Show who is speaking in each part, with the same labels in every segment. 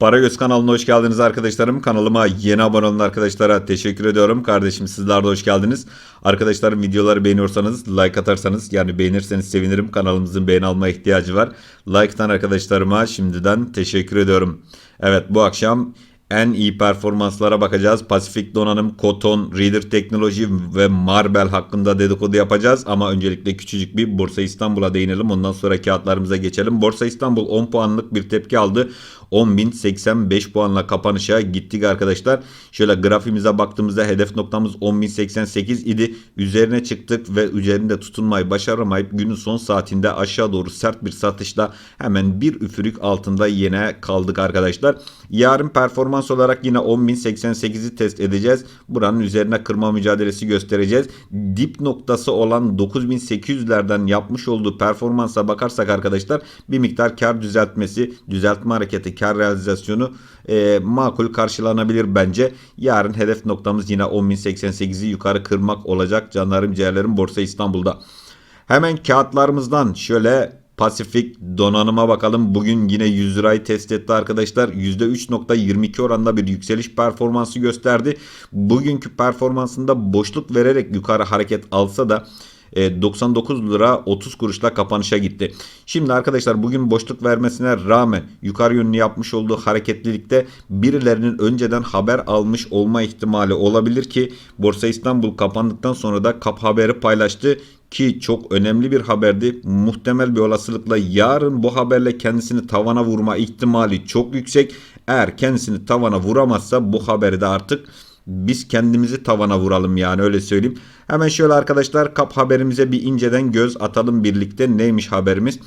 Speaker 1: Paragöz kanalına hoş geldiniz arkadaşlarım. Kanalıma yeni abone olan arkadaşlara teşekkür ediyorum. Kardeşim sizler de hoş geldiniz. Arkadaşlarım videoları beğeniyorsanız like atarsanız yani beğenirseniz sevinirim. Kanalımızın beğeni alma ihtiyacı var. Like'tan arkadaşlarıma şimdiden teşekkür ediyorum. Evet bu akşam en iyi performanslara bakacağız. Pasifik Donanım, Koton, Reader Teknoloji ve Marbel hakkında dedikodu yapacağız. Ama öncelikle küçücük bir Borsa İstanbul'a değinelim. Ondan sonra kağıtlarımıza geçelim. Borsa İstanbul 10 puanlık bir tepki aldı. 10.085 puanla kapanışa gittik arkadaşlar. Şöyle grafimize baktığımızda hedef noktamız 10.088 idi. Üzerine çıktık ve üzerinde tutunmayı başaramayıp günün son saatinde aşağı doğru sert bir satışla hemen bir üfürük altında yine kaldık arkadaşlar. Yarın performans olarak yine 10.088'i test edeceğiz. Buranın üzerine kırma mücadelesi göstereceğiz. Dip noktası olan 9.800'lerden yapmış olduğu performansa bakarsak arkadaşlar bir miktar kar düzeltmesi, düzeltme hareketi, kar realizasyonu e, makul karşılanabilir bence. Yarın hedef noktamız yine 10.088'i yukarı kırmak olacak canlarım ciğerlerim Borsa İstanbul'da. Hemen kağıtlarımızdan şöyle Pasifik donanıma bakalım. Bugün yine 100 lirayı test etti arkadaşlar. %3.22 oranında bir yükseliş performansı gösterdi. Bugünkü performansında boşluk vererek yukarı hareket alsa da 99 lira 30 kuruşla kapanışa gitti. Şimdi arkadaşlar bugün boşluk vermesine rağmen yukarı yönlü yapmış olduğu hareketlilikte birilerinin önceden haber almış olma ihtimali olabilir ki Borsa İstanbul kapandıktan sonra da kap haberi paylaştı ki çok önemli bir haberdi. Muhtemel bir olasılıkla yarın bu haberle kendisini tavana vurma ihtimali çok yüksek. Eğer kendisini tavana vuramazsa bu haberi de artık biz kendimizi tavana vuralım yani öyle söyleyeyim. Hemen şöyle arkadaşlar kap haberimize bir inceden göz atalım birlikte. Neymiş haberimiz?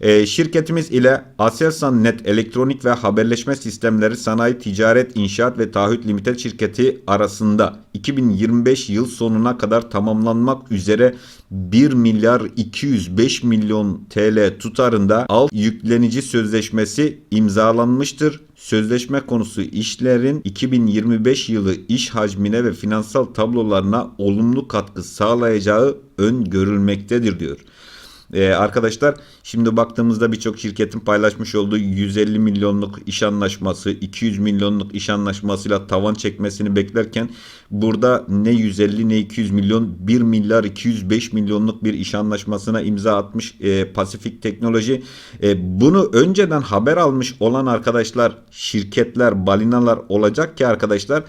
Speaker 1: Ee, şirketimiz ile Aselsan Net Elektronik ve Haberleşme Sistemleri Sanayi Ticaret İnşaat ve Taahhüt Limited şirketi arasında 2025 yıl sonuna kadar tamamlanmak üzere 1 milyar 205 milyon TL tutarında alt yüklenici sözleşmesi imzalanmıştır. Sözleşme konusu işlerin 2025 yılı iş hacmine ve finansal tablolarına olumlu katkı sağlayacağı öngörülmektedir diyor. Ee, arkadaşlar şimdi baktığımızda birçok şirketin paylaşmış olduğu 150 milyonluk iş anlaşması 200 milyonluk iş anlaşmasıyla tavan çekmesini beklerken burada ne 150 ne 200 milyon 1 milyar 205 milyonluk bir iş anlaşmasına imza atmış e, Pasifik Teknoloji. E, bunu önceden haber almış olan arkadaşlar şirketler balinalar olacak ki arkadaşlar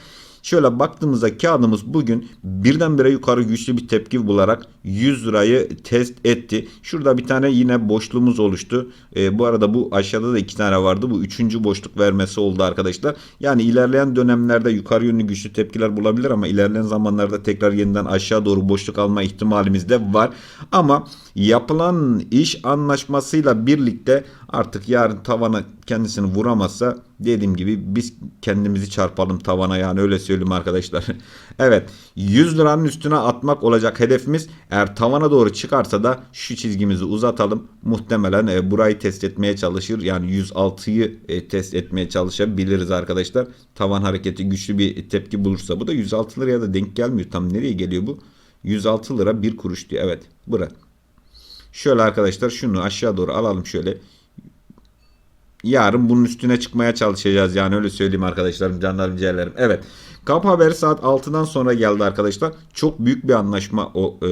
Speaker 1: Şöyle baktığımızda kağıdımız bugün birdenbire yukarı güçlü bir tepki bularak 100 lirayı test etti. Şurada bir tane yine boşluğumuz oluştu. E, bu arada bu aşağıda da iki tane vardı. Bu üçüncü boşluk vermesi oldu arkadaşlar. Yani ilerleyen dönemlerde yukarı yönlü güçlü tepkiler bulabilir ama ilerleyen zamanlarda tekrar yeniden aşağı doğru boşluk alma ihtimalimiz de var. Ama yapılan iş anlaşmasıyla birlikte artık yarın tavana kendisini vuramazsa dediğim gibi biz kendimizi çarpalım tavana yani öyle söyleyeyim arkadaşlar. evet 100 liranın üstüne atmak olacak hedefimiz. Eğer tavana doğru çıkarsa da şu çizgimizi uzatalım. Muhtemelen e, burayı test etmeye çalışır. Yani 106'yı e, test etmeye çalışabiliriz arkadaşlar. Tavan hareketi güçlü bir tepki bulursa. Bu da 106 liraya da denk gelmiyor. Tam nereye geliyor bu? 106 lira 1 kuruş diyor. Evet bura. Şöyle arkadaşlar şunu aşağı doğru alalım şöyle yarın bunun üstüne çıkmaya çalışacağız yani öyle söyleyeyim arkadaşlarım canlarım ciğerlerim. Evet kap haberi saat 6'dan sonra geldi arkadaşlar. Çok büyük bir anlaşma o e,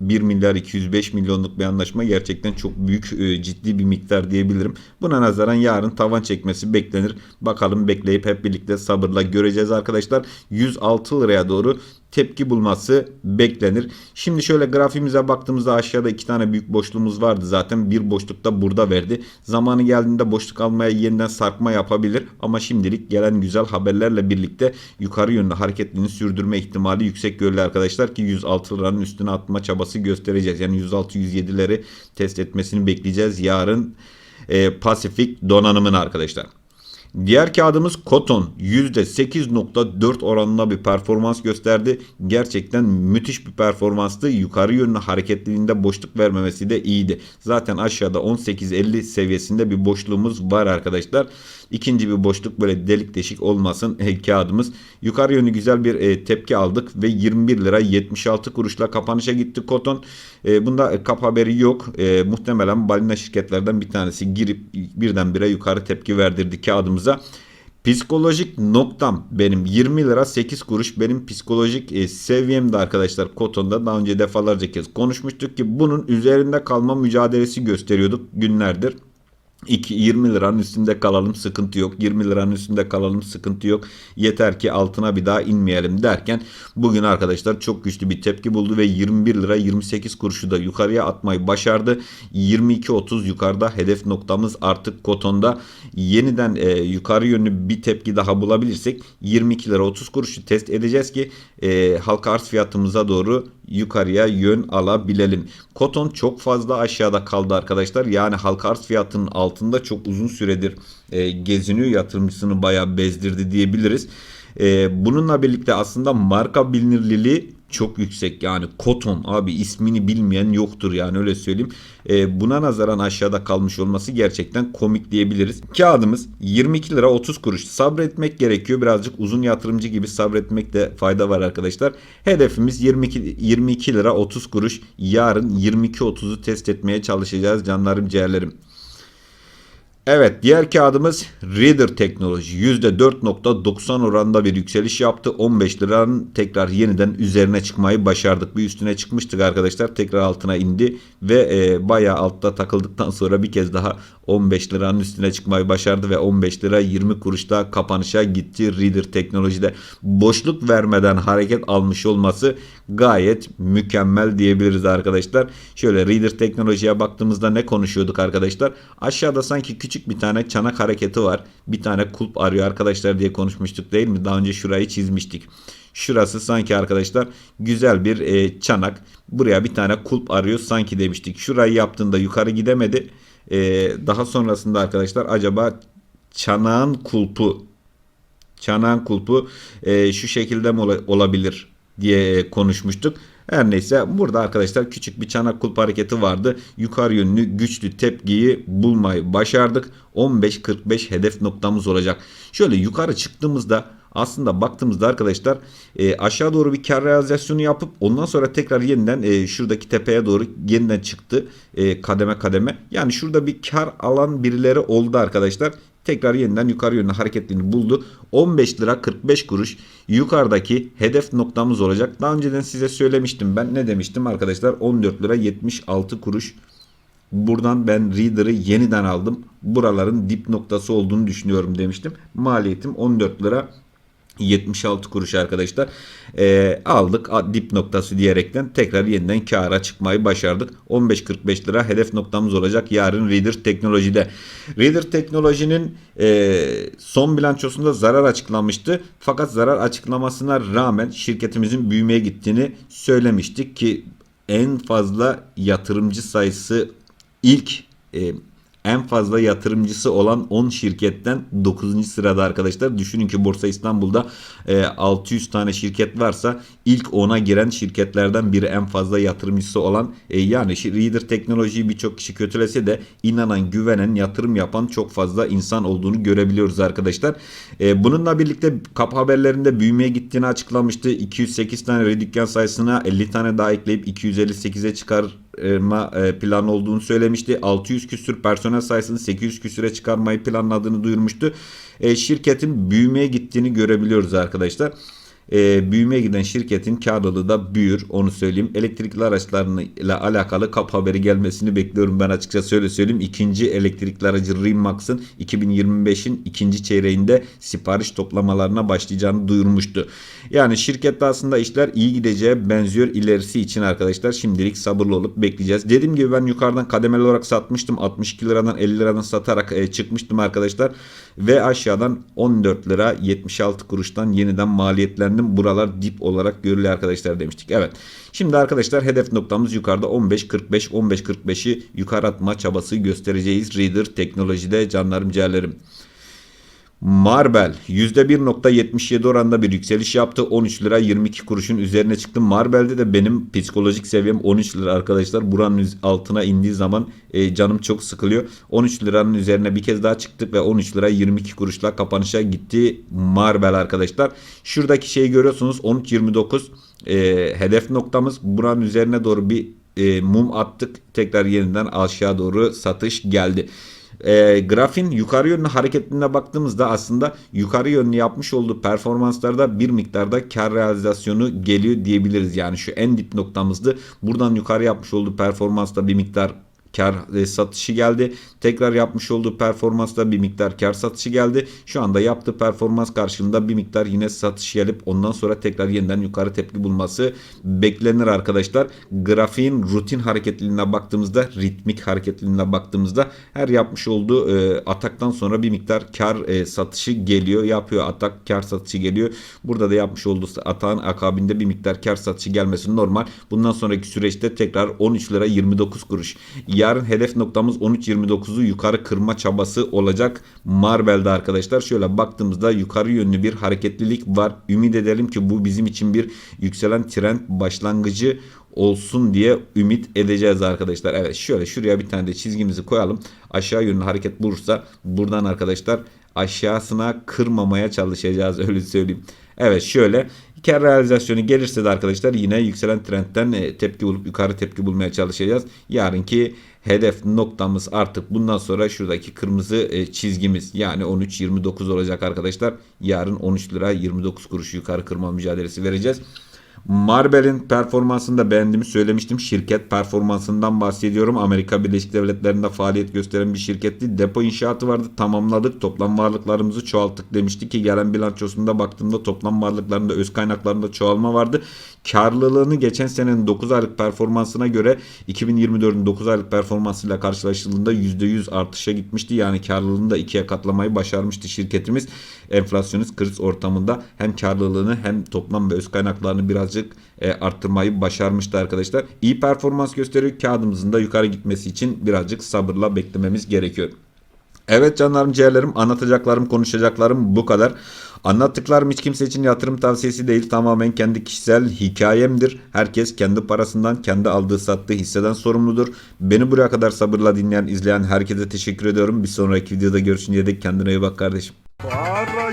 Speaker 1: 1 milyar 205 milyonluk bir anlaşma gerçekten çok büyük e, ciddi bir miktar diyebilirim. Buna nazaran yarın tavan çekmesi beklenir. Bakalım bekleyip hep birlikte sabırla göreceğiz arkadaşlar. 106 liraya doğru tepki bulması beklenir. Şimdi şöyle grafimize baktığımızda aşağıda iki tane büyük boşluğumuz vardı zaten. Bir boşluk da burada verdi. Zamanı geldiğinde boşluk almaya yeniden sarkma yapabilir. Ama şimdilik gelen güzel haberlerle birlikte yukarı yönlü hareketliğini sürdürme ihtimali yüksek görülü arkadaşlar ki 106 liranın üstüne atma çabası göstereceğiz. Yani 106-107'leri test etmesini bekleyeceğiz yarın e, Pasifik donanımın arkadaşlar. Diğer kağıdımız Koton %8.4 oranında bir performans gösterdi. Gerçekten müthiş bir performanstı. Yukarı yönlü hareketliliğinde boşluk vermemesi de iyiydi. Zaten aşağıda 18.50 seviyesinde bir boşluğumuz var arkadaşlar. İkinci bir boşluk böyle delik deşik olmasın e, kağıdımız. Yukarı yönlü güzel bir e, tepki aldık ve 21 lira 76 kuruşla kapanışa gitti Koton. E, bunda e, kap haberi yok. E, muhtemelen balina şirketlerden bir tanesi girip birdenbire yukarı tepki verdirdi kağıdımız noktamıza. Psikolojik noktam benim 20 lira 8 kuruş benim psikolojik e, seviyemde arkadaşlar Koton'da daha önce defalarca kez konuşmuştuk ki bunun üzerinde kalma mücadelesi gösteriyorduk günlerdir. 2 20 liranın üstünde kalalım sıkıntı yok. 20 liranın üstünde kalalım sıkıntı yok. Yeter ki altına bir daha inmeyelim derken bugün arkadaşlar çok güçlü bir tepki buldu ve 21 lira 28 kuruşu da yukarıya atmayı başardı. 22.30 yukarıda hedef noktamız artık kotonda. Yeniden e, yukarı yönlü bir tepki daha bulabilirsek 22 lira 30 kuruşu test edeceğiz ki e, halka arz fiyatımıza doğru yukarıya yön alabilelim. Koton çok fazla aşağıda kaldı arkadaşlar. Yani halka arz fiyatının altında çok uzun süredir e, geziniyor. Yatırımcısını bayağı bezdirdi diyebiliriz. E, bununla birlikte aslında marka bilinirliliği çok yüksek yani Koton abi ismini bilmeyen yoktur yani öyle söyleyeyim. E, buna nazaran aşağıda kalmış olması gerçekten komik diyebiliriz. Kağıdımız 22 lira 30 kuruş sabretmek gerekiyor birazcık uzun yatırımcı gibi sabretmekte fayda var arkadaşlar. Hedefimiz 22, 22 lira 30 kuruş yarın 22.30'u test etmeye çalışacağız canlarım ciğerlerim. Evet diğer kağıdımız Reader Teknoloji %4.90 oranında bir yükseliş yaptı. 15 liranın tekrar yeniden üzerine çıkmayı başardık. Bir üstüne çıkmıştık arkadaşlar. Tekrar altına indi ve e, bayağı altta takıldıktan sonra bir kez daha 15 liranın üstüne çıkmayı başardı ve 15 lira 20 kuruşta kapanışa gitti Reader Teknoloji'de. Boşluk vermeden hareket almış olması gayet mükemmel diyebiliriz arkadaşlar. Şöyle Reader Teknoloji'ye baktığımızda ne konuşuyorduk arkadaşlar? Aşağıda sanki küçük bir tane çanak hareketi var. Bir tane kulp arıyor arkadaşlar diye konuşmuştuk değil mi? Daha önce şurayı çizmiştik. Şurası sanki arkadaşlar güzel bir e, çanak. Buraya bir tane kulp arıyor sanki demiştik. Şurayı yaptığında yukarı gidemedi. E, daha sonrasında arkadaşlar acaba çanağın kulpu çanağın kulpu e, şu şekilde mi ola- olabilir diye konuşmuştuk. Her neyse burada arkadaşlar küçük bir çanak kulp hareketi vardı. Yukarı yönlü güçlü tepkiyi bulmayı başardık. 15.45 hedef noktamız olacak. Şöyle yukarı çıktığımızda aslında baktığımızda arkadaşlar e, aşağı doğru bir kar realizasyonu yapıp ondan sonra tekrar yeniden e, şuradaki tepeye doğru yeniden çıktı e, kademe kademe. Yani şurada bir kar alan birileri oldu arkadaşlar. Tekrar yeniden yukarı yönlü hareketlerini buldu. 15 lira 45 kuruş yukarıdaki hedef noktamız olacak. Daha önceden size söylemiştim ben. Ne demiştim arkadaşlar? 14 lira 76 kuruş. Buradan ben Reader'ı yeniden aldım. Buraların dip noktası olduğunu düşünüyorum demiştim. Maliyetim 14 lira 76 kuruş arkadaşlar. Ee, aldık dip noktası diyerekten tekrar yeniden kâra çıkmayı başardık. 15.45 lira hedef noktamız olacak yarın Reader Teknoloji'de. Reader Teknoloji'nin e, son bilançosunda zarar açıklanmıştı. Fakat zarar açıklamasına rağmen şirketimizin büyümeye gittiğini söylemiştik ki en fazla yatırımcı sayısı ilk e, en fazla yatırımcısı olan 10 şirketten 9. sırada arkadaşlar. Düşünün ki Borsa İstanbul'da e, 600 tane şirket varsa ilk 10'a giren şirketlerden biri en fazla yatırımcısı olan e, yani Reader teknolojiyi birçok kişi kötülese de inanan, güvenen, yatırım yapan çok fazla insan olduğunu görebiliyoruz arkadaşlar. E, bununla birlikte kap haberlerinde büyümeye gittiğini açıklamıştı. 208 tane dükkan sayısına 50 tane daha ekleyip 258'e çıkar e, plan olduğunu söylemişti. 600 küsür personel sayısını 800 küsüre çıkarmayı planladığını duyurmuştu. E, şirketin büyümeye gittiğini görebiliyoruz arkadaşlar. E, büyümeye giden şirketin karlılığı da büyür onu söyleyeyim. Elektrikli araçlarla alakalı kap haberi gelmesini bekliyorum ben açıkçası öyle söyleyeyim. İkinci elektrikli aracı Rimax'ın 2025'in ikinci çeyreğinde sipariş toplamalarına başlayacağını duyurmuştu. Yani şirkette aslında işler iyi gideceğe benziyor ilerisi için arkadaşlar. Şimdilik sabırlı olup bekleyeceğiz. Dediğim gibi ben yukarıdan kademeli olarak satmıştım. 62 liradan 50 liradan satarak e, çıkmıştım arkadaşlar. Ve aşağıdan 14 lira 76 kuruştan yeniden maliyetlendim. Buralar dip olarak görülüyor arkadaşlar demiştik. Evet. Şimdi arkadaşlar hedef noktamız yukarıda 15.45 15.45'i yukarı atma çabası göstereceğiz. Reader teknolojide canlarım ciğerlerim. Marbel %1.77 oranında bir yükseliş yaptı. 13 lira 22 kuruşun üzerine çıktı. Marbel'de de benim psikolojik seviyem 13 lira arkadaşlar. Buranın altına indiği zaman e, canım çok sıkılıyor. 13 liranın üzerine bir kez daha çıktık ve 13 lira 22 kuruşla kapanışa gitti Marbel arkadaşlar. Şuradaki şeyi görüyorsunuz 13.29 e, hedef noktamız. Buranın üzerine doğru bir e, mum attık. Tekrar yeniden aşağı doğru satış geldi. E, grafin yukarı yönlü hareketine baktığımızda aslında yukarı yönlü yapmış olduğu performanslarda bir miktarda kar realizasyonu geliyor diyebiliriz. Yani şu en dip noktamızdı. Buradan yukarı yapmış olduğu performansta bir miktar kar e, satışı geldi. Tekrar yapmış olduğu performansta bir miktar kar satışı geldi. Şu anda yaptığı performans karşılığında bir miktar yine satış gelip ondan sonra tekrar yeniden yukarı tepki bulması beklenir arkadaşlar. Grafiğin rutin hareketliliğine baktığımızda, ritmik hareketliliğine baktığımızda her yapmış olduğu e, ataktan sonra bir miktar kar e, satışı geliyor. Yapıyor atak kar satışı geliyor. Burada da yapmış olduğu atağın akabinde bir miktar kar satışı gelmesi normal. Bundan sonraki süreçte tekrar 13 lira 29 kuruş. Yarın hedef noktamız 13.29'u yukarı kırma çabası olacak Marbel'de arkadaşlar. Şöyle baktığımızda yukarı yönlü bir hareketlilik var. Ümit edelim ki bu bizim için bir yükselen trend başlangıcı olsun diye ümit edeceğiz arkadaşlar. Evet şöyle şuraya bir tane de çizgimizi koyalım. Aşağı yönlü hareket bulursa buradan arkadaşlar aşağısına kırmamaya çalışacağız öyle söyleyeyim. Evet şöyle kar realizasyonu gelirse de arkadaşlar yine yükselen trendten e, tepki bulup yukarı tepki bulmaya çalışacağız. Yarınki hedef noktamız artık bundan sonra şuradaki kırmızı e, çizgimiz yani 13.29 olacak arkadaşlar. Yarın 13 lira 29 kuruş yukarı kırma mücadelesi vereceğiz. Marbel'in performansını da beğendiğimi söylemiştim. Şirket performansından bahsediyorum. Amerika Birleşik Devletleri'nde faaliyet gösteren bir şirketti. Depo inşaatı vardı. Tamamladık. Toplam varlıklarımızı çoğalttık demiştik ki gelen bilançosunda baktığımda toplam varlıklarında öz kaynaklarında çoğalma vardı. Karlılığını geçen senenin 9 aylık performansına göre 2024'ün 9 aylık performansıyla karşılaştırıldığında %100 artışa gitmişti. Yani karlılığını da ikiye katlamayı başarmıştı şirketimiz. Enflasyonist kriz ortamında hem karlılığını hem toplam ve öz kaynaklarını birazcık e, arttırmayı başarmıştı arkadaşlar. İyi performans gösteriyor. Kağıdımızın da yukarı gitmesi için birazcık sabırla beklememiz gerekiyor. Evet canlarım ciğerlerim anlatacaklarım konuşacaklarım bu kadar. Anlattıklarım hiç kimse için yatırım tavsiyesi değil tamamen kendi kişisel hikayemdir. Herkes kendi parasından kendi aldığı sattığı hisseden sorumludur. Beni buraya kadar sabırla dinleyen izleyen herkese teşekkür ediyorum. Bir sonraki videoda görüşünceye dek kendine iyi bak kardeşim.
Speaker 2: Para